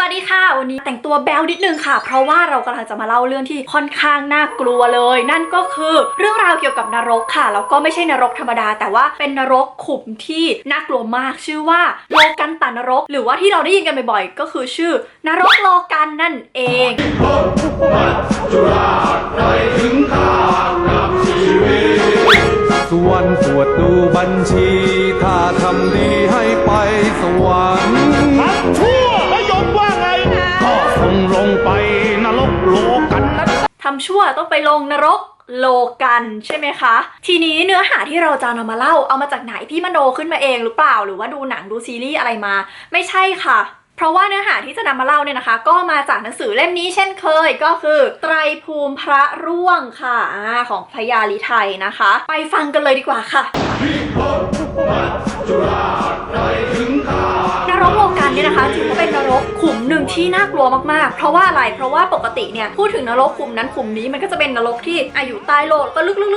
สวัสดีค่ะ วันนี้แต่งตัวแบลนิดนึงค่ะ เพราะว่าเรากำลังจะมาเล่าเรื่องที่ค่อนข้างน่ากลัวเลย นั่นก็คือเรื่องราวเกี่ยวกับนรกค่ะแล้วก็ไม่ใช่นรกธรรมดา แต่ว่าเป็นนรกขุมที่น่ากลัวมาก ชื่อว่าโลกันตานรก หรือว่าที่เราได้ยินกันบ่อยๆก็คือชื่อนรกโลกันนั่นเองส่วนตรวจดูบัญชี ถ้าทำดีให้ไปสวรรค์ำชั่วต้องไปลงนรกโลกันใช่ไหมคะ ทีนี้เนื้อหาที่เราจะนำมาเล่าเอามาจากไหนพี่มโนขึ้นมาเองหรือเปล่า หรือว่าดูหนังดูซีรีส์อะไรมา ไม่ใช่ค่ะเพราะว่าเนื้อหาที่จะนำมาเล่าเนี่ยนะคะ ก็มาจากหนังสือเล่มนี้เช่นเคยก็คือไตรภูมิพระร่วงค่ะอของพยาลิไทยนะคะ ไปฟังกันเลยดีกว่าค่ะ ที่น่ากลัวมากๆ เพราะว่าอะไร เพราะว่าปกติเนี่ยพูดถึงนรกขุมนั้นขุมนี้มันก็จะเป็นนรกที่อายู่ใต้โลกก็ลึกๆๆๆ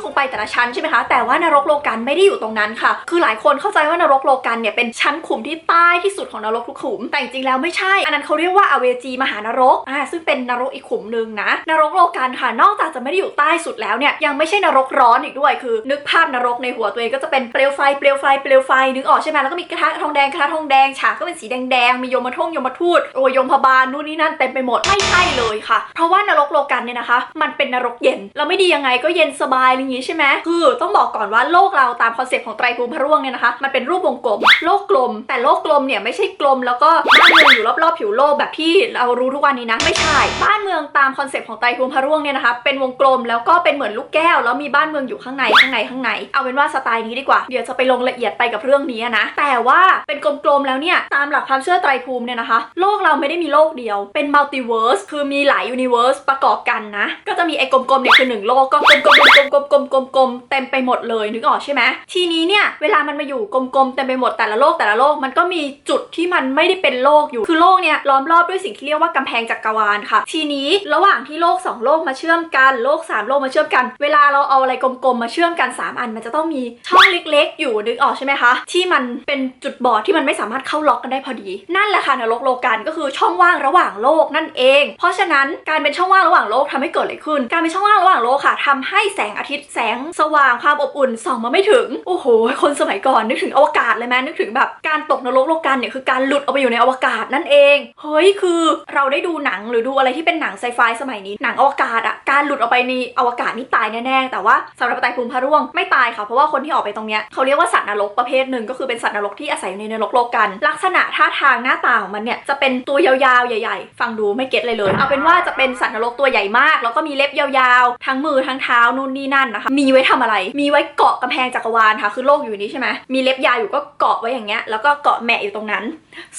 ๆลงไปแต่ละชั้นใช่ไหมคะ แต่ว่านรกโลกันไม่ได้อยู่ตรงนั้นค่ะ คือหลายคนเข้าใจว่านรกโลกันเนี่ยเป็นชั้นขุมที่ใต้ที่สุดของนรกทุกขุม แต่จริงๆแล้วไม่ใช่ อันนั้นเขาเรียกว่าอเวจีมหานรก อ่า ซึ่งเป็นนรกอีกขุมหนึ่งนะ นรกโลกันค่ะ นอกจากจะไม่ได้อยู่ใต้สุดแล้วเนี่ยยังไม่ใช่นรกร้อนอีกด้วย คือ นึกภาพนรกในหัวตัวเองก็จะเป็นเปลวไฟเปลวไฟเปลวไฟนึกออกใช่ไหมแล้วก็มีกระทะทองแดงกระทะทองแดงฉากก็เป็นสีแดงๆมียมทงยมทูตโอยยมพบาลนู่นนี่นั่นเต็มไปหมดไม่ใช่เลยค่ะ เพราะว่านรกโลกันเนี่ยนะคะ มันเป็นนรกเย็นเราไม่ดียังไงก็เย็นสบายอย่างงี้ใช่ไหมคือต้องบอกก่อนว่าโลกเราตามคอนเซ็ปต์ของไตรภูมิพระร่วงเนี่ยนะคะมันเป็นรูปวงกลม โลกกลม แต่โลกกลมเนี่ยไม่ใช่กลม แล้วก็บ้านเมืองอยู่รอบๆผิวโลกแบบที่เรารู้ทุกวันนี้นะไม่ใช่บ้านเมืองตามคอนเซ็ปต์ของไตรภูมิพระร่วงเนี่ยนะคะเป็นวงกลมแล้วก็เป็นเหมือนลูกแก้ว แล้วมีบ้านเมืองอยู่ข้างในข้างในข้างใน เอาเป็นว่าสไตล์นี้ดีกว่าเดี๋ยวจะไปลงละเอียดไปกับเรื่องนี้นะแต่ว่าเป็นกลมๆแล้วเนี่ยตามหลักความเชื่อไตรภูมิเนี่ยนะคะ โลกเราไม่ได้มีโลกเดียว เป็นมัลติเวิร์สคือมีหลายยูนิเวิร์สประกอบกันนะ ก็จะมีไอ้กลมๆเนี่ยคือหนึ่งโลกก็กลมๆกลมๆกลมๆกลมๆกลมๆๆเต็มไปหมดเลยนึกออกใช่ไหมทีนี้เนี่ยเวลามันมาอยู่กลมๆเต็มไปหมดแต่ละโลกแต่ละโลกมันก็มีจุดที่มันไม่ได้เป็นโลกอยู่ คือโลกเนี่ยล้อมรอบด้วยสิ่งที่เรียกว่ากำแพงจักรวาลค่ะ ทีนี้ระหว่างที่โลกสองโลกมาเชื่อมกันโลกสามโลกมาเชื่อมกัน เวลาเราเอาอะไรกลมๆมาเชื่อมกันสามอัน มันจะต้องมีช่องเล็ก ๆ อยู่นึกออกใช่ไหมคะที่มันเป็นจุดบอดที่มันไม่สามารถเข้าล็อกกันได้พอดี นั่นแหละค่ะนรกโลกันก็คือช่องว่างระหว่างโลกนั่นเอง เพราะฉะนั้นการเป็นช่องว่างระหว่างโลกทำให้เกิดอะไรขึ้น การเป็นช่องว่างระหว่างโลกค่ะทำให้แสงอาทิตย์แสงสว่างความอบอุ่นส่องมาไม่ถึง โอ้โห คนสมัยก่อนนึกถึงอวกาศเลยไหมนึกถึงแบบการตกนรกโลกกันเนี่ยคือการหลุดออกไปอยู่ในอวกาศนั่นเอง เฮ้ยคือเราได้ดูหนังหรือดูอะไรที่เป็นหนังไซไฟสมัยนี้หนังอวกาศอะการหลุดออกไปในอวกาศนี่ตายแน่ๆแต่ว่าสำหรับไตภูมิพระร่วงไม่ตายค่ะเพราะว่าคนที่ออกไปตรงเนี้ยเขาเรียกว่าสัตว์นรกประเภทหนึ่งก็คือเป็นสัตว์นรกที่อาศัยอยู่ในนรกโลกัน ลักษณะท่าทางหน้าตาของมันเนี่ยจะเป็นตัวยาวๆ ใหญ่ๆ ฟังดูไม่เก็ตเลยเลย เอาเป็นว่าจะเป็นสัตว์นรกตัวใหญ่มาก แล้วก็มีเล็บยาวๆ ทั้งมือทั้งเท้านู่นนี่นั่นนะคะ มีไว้ทำอะไร มีไว้เกาะกำแพงจักรวาลค่ะ คือโลกอยู่นี้ใช่ไหมมีเล็บยาวอยู่ก็เกาะไว้อย่างเงี้ย แล้วก็เกาะแหมะอยู่ตรงนั้น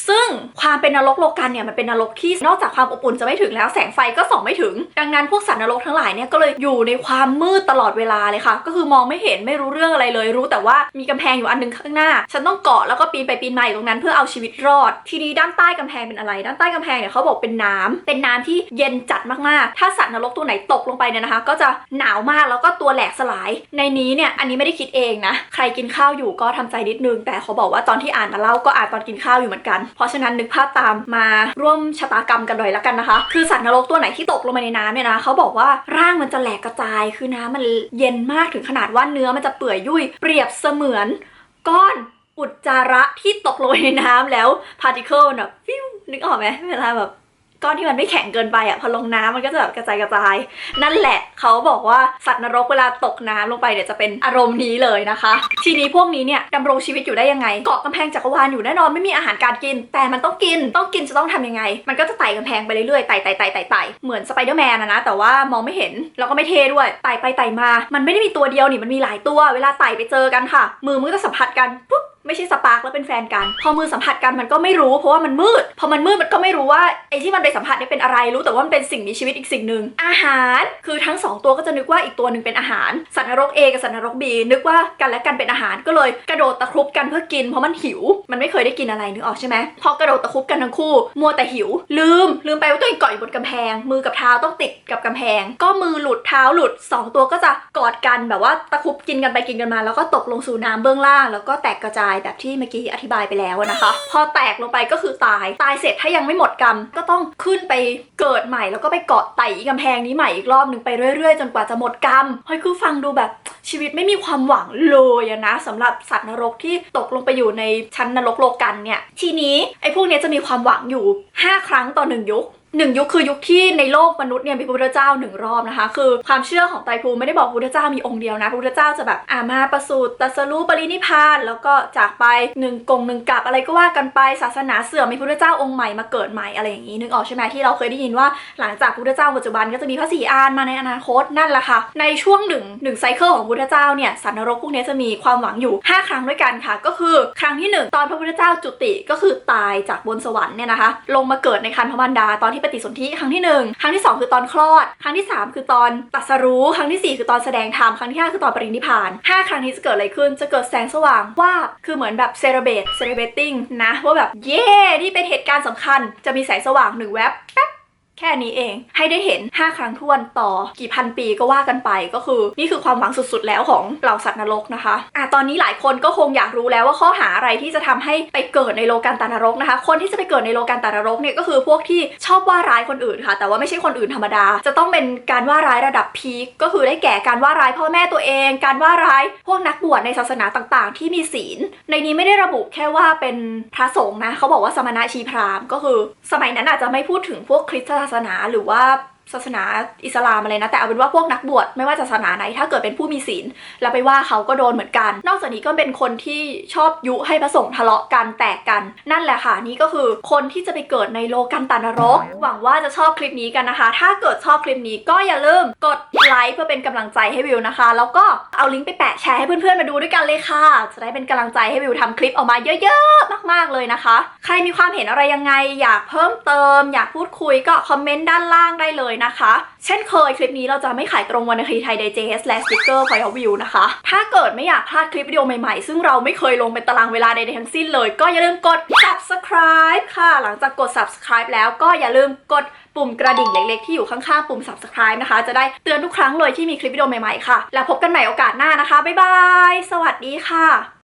ซึ่งความเป็นนรกโลกันเนี่ยมันเป็นนรกที่นอกจากความอบอุ่นจะไม่ถึงแล้วแสงไฟก็ส่องไม่ถึง ดังนั้นพวกสัตว์นรกทั้งหลายเนี่ยก็เลยอยู่ในความมืดตลอดเวลาเลยค่ะ ก็คือมองไม่เห็นไม่รู้เรื่องอะไรเลย รู้แต่ว่ามีกำแพงอยู่อันหนึงข้างหน้า ฉันต้องเกาะแล้วก็ปีนไปปีนมาอยู่ตรงนั้นเพื่อเอาชีวิตรอด ทีนี้ด้านใต้กำแพงเป็นอะไรด้านใต้กำแพงเนี่ยเขาบอกเป็นน้ำเป็นน้ำที่เย็นจัดมากๆ ถ้าสัตว์นรกตัวไหนตกลงไปเนี่ยนะคะ ก็จะหนาวมากแล้วก็ตัวแหลกสลาย ในนี้เนี่ยอันนี้ไม่ได้คิดเองนะ ใครกินข้าวอยู่ก็ทำใจนิดนึง แต่เขาบอกว่าตอนที่อ่านมาเล่าก็อ่านตอนกินข้าวอยู่เหมือนกัน เพราะฉะนั้นนึกภาพตามมาร่วมชะตากรรมกันหน่อยละกันนะคะ คือสัตว์นรกตัวไหนที่ตกลงไปในน้ำเนี่ยนะเขาบอกว่าร่างมันจะแหลกกระจาย คือน้ำมันเย็นมากถึงขนาดว่าเนื้อมันจะเปื่อยยุ่ยเปรียบเสมือนก้อนอุจจาระที่ตกลงไปในน้ำแล้วพาร์ติเคิลน่ะฟิว นึกออกไหมเวลาแบบก้อนที่มันไม่แข็งเกินไปอะพอลงน้ำมันก็จะแบบกระจายกระจาย นั่นแหละเขาบอกว่าสัตว์นรกเวลาตกน้ำลงไปเนี่ยจะเป็นอารมณ์นี้เลยนะคะ ทีนี้พวกนี้เนี่ยดำรงชีวิตอยู่ได้ยังไง เกาะกำแพงจักรวาลอยู่แน่นอนไม่มีอาหารการกิน แต่มันต้องกินต้องกินจะต้องทำยังไง มันก็จะไต่กำแพงไปเรื่อยๆไต่ไต่ไต่ไต่ไต่เหมือนสไปเดอร์แมนนะนะแต่ว่ามองไม่เห็นแล้วก็ไม่เท่ด้วยไต่ไปไต่มา มันไม่ได้มีตัวเดียวนี่มันมีหลายตัว เวลาไต่ไปเจอกันค่ะ มือมันก็จะสัมผัสกันปุ๊บ ไม่ใช่สปาร์กแล้วเป็นแฟนกัน พอมือสัมผัสกันมันก็ไม่รู้ เพราะว่ามันมืด พอมันมืดมันก็ไม่รู้ว่าไอ้ที่มันไปสัมผัสเนี่ยเป็นอะไรรู้แต่ว่ามันเป็นสิ่งมีชีวิตอีกสิ่งหนึ่งอาหารคือทั้งสองตัวก็จะนึกว่าอีกตัวหนึ่งเป็นอาหารสัตว์นรก A กับสัตว์นรก B นึกว่ากันและกันเป็นอาหารก็เลยกระโดดตะครุบกันเพื่อกิน เพราะมันหิว มันไม่เคยได้กินอะไรนึกออกใช่ไหมพอกระโดดตะครุบกันทั้งคู่มัวแต่หิว ลืม ลืมไปว่าตัวเองเกาะอยู่บนกำแพง มือกับเท้าต้องติดกับกำแพง ก็มือหลุดเท้าหลุดสองตัวก็จะกอดกันแบบว่าตะครุบกินกันไปกินกันมา แล้วก็ตกลงสู่น้ำเบื้องล่าง แล้วก็แตกกระจายายแบบที่เมื่อกี้อธิบายไปแล้วนะคะ พอแตกลงไปก็คือตายตายเสร็จถ้ายังไม่หมดกรรม ก็ต้องขึ้นไปเกิดใหม่ แล้วก็ไปเกาะไต่กำแพงนี้ใหม่อีกรอบหนึ่งไปเรื่อยๆ จนกว่าจะหมดกรรมเฮ้ยคือฟังดูแบบชีวิตไม่มีความหวังเลยนะสำหรับสัตว์นรกที่ตกลงไปอยู่ในชั้นนรกโลกันเนี่ยทีนี้ไอ้พวกนี้จะมีความหวังอยู่ 5 ครั้งต่อหนึ่งยุค หนึ่งยุคคือยุคที่ในโลกมนุษย์เนี่ยมีพระพุทธเจ้าหนึ่งรอบนะคะ คือความเชื่อของไตรภูมิไม่ได้บอกพระพุทธเจ้ามีองค์เดียวนะพระพุทธเจ้าจะแบบอามาประสูติตรัสรู้ปรินิพพานแล้วก็จากไปหนึ่งกงหนึ่งกลับอะไรก็ว่ากันไปศาสนาเสื่อมมีพระพุทธเจ้าองค์ใหม่มาเกิดใหม่อะไรอย่างนี้นึกออกใช่ไหมที่เราเคยได้ยินว่าหลังจากพระพุทธเจ้าปัจจุบันก็จะมีพระศรีอานมาในอนาคตนั่นแหละค่ะ ในช่วงหนึ่งหนึ่งไซเคิลของพระพุทธเจ้าเนี่ยสัตว์นรกพวกนี้จะมีความหวังอยู่ 5 ครั้งด้วยกันค่ะ ก็คือครั้งที่หนึ่งตอนพระพุทธเจ้าจุติก็คือตายจากบนสวรรค์เนี่ยนะคะ ลงมาเกิดในคันพระมารดาตอนที่ปฏิสนธิครั้งที่หนึ่งครั้งที่สองคือตอนคลอด ครั้งที่สามคือตอนตัสรู้ ครั้งที่สี่คือตอนแสดงธรรม ครั้งที่ห้าคือตอนปรินิพานห้าครั้งนี้จะเกิดอะไรขึ้น จะเกิดแสงสว่างว่าคือเหมือนแบบเซเลเบตเซเลเบตติ้งนะว่าแบบเย่นี่เป็นเหตุการณ์สำคัญ จะมีแสงสว่างหนึ่งแวบแป๊บ แค่นี้เองให้ได้เห็น 5 ครั้งท้วนต่อกี่พันปีก็ว่ากันไปก็คือ นี่คือความหวังสุดๆแล้วของเหล่าสัตว์นรกนะคะอะตอนนี้หลายคนก็คงอยากรู้แล้วว่าข้อหาอะไรที่จะทำให้ไปเกิดในโลกันตานรกนะคะ คนที่จะไปเกิดในโลกันตานรกเนี่ยก็คือพวกที่ชอบว่าร้ายคนอื่นค่ะ แต่ว่าไม่ใช่คนอื่นธรรมดา จะต้องเป็นการว่าร้ายระดับพีคก็คือได้แก่การว่าร้ายพ่อแม่ตัวเอง การว่าร้ายพวกนักบวชในศาสนาต่างๆ ที่มีศีล ในนี้ไม่ได้ระบุแค่ว่าเป็นพระสงฆ์นะเขาบอกว่าสมณะชีพราหมณ์ก็คือ สมัยนั้นอาจจะไม่พูดถึงพวกคริสตศาสนาหรือว่า ศาสนาอิสลามอะไรนะ แต่เอาเป็นว่าพวกนักบวชไม่ว่าจะศาสนาไหนถ้าเกิดเป็นผู้มีศีลแล้วไปว่าเขาก็โดนเหมือนกัน นอกจากนี้ก็เป็นคนที่ชอบยุให้พระสงฆ์ทะเลาะกันแตกกัน นั่นแหละค่ะนี่ก็คือคนที่จะไปเกิดในโลกันตานรก หวังว่าจะชอบคลิปนี้กันนะคะ ถ้าเกิดชอบคลิปนี้ก็อย่าลืมกดไลค์เพื่อเป็นกำลังใจให้วิวนะคะ แล้วก็เอาลิงก์ไปแปะแชร์ให้เพื่อนๆมาดูด้วยกันเลยค่ะ จะได้เป็นกำลังใจให้วิวทำคลิปออกมาเยอะๆมากๆเลยนะคะ ใครมีความเห็นอะไรยังไง อยากเพิ่มเติม อยากพูดคุยก็คอมเมนต์ด้านล่างได้เลยนะคะ เช่นเคยคลิปนี้เราจะไม่ขายตรงวันในคดีไทยไดเจสและสติกเกอร์พอยวิวนะคะ ถ้าเกิดไม่อยากพลาดคลิปวิดีโอใหม่ๆ ซึ่งเราไม่เคยลงเป็นตารางเวลาใดๆทั้งสิ้นเลย ก็อย่าลืมกด subscribe ค่ะ หลังจากกด subscribe แล้วก็อย่าลืมกดปุ่มกระดิ่งเล็กๆ ที่อยู่ข้างๆปุ่ม subscribe นะคะ จะได้เตือนทุกครั้งเลยที่มีคลิปวิดีโอใหม่ๆค่ะ แล้วพบกันใหม่โอกาสหน้านะคะบ๊ายบายสวัสดีค่ะ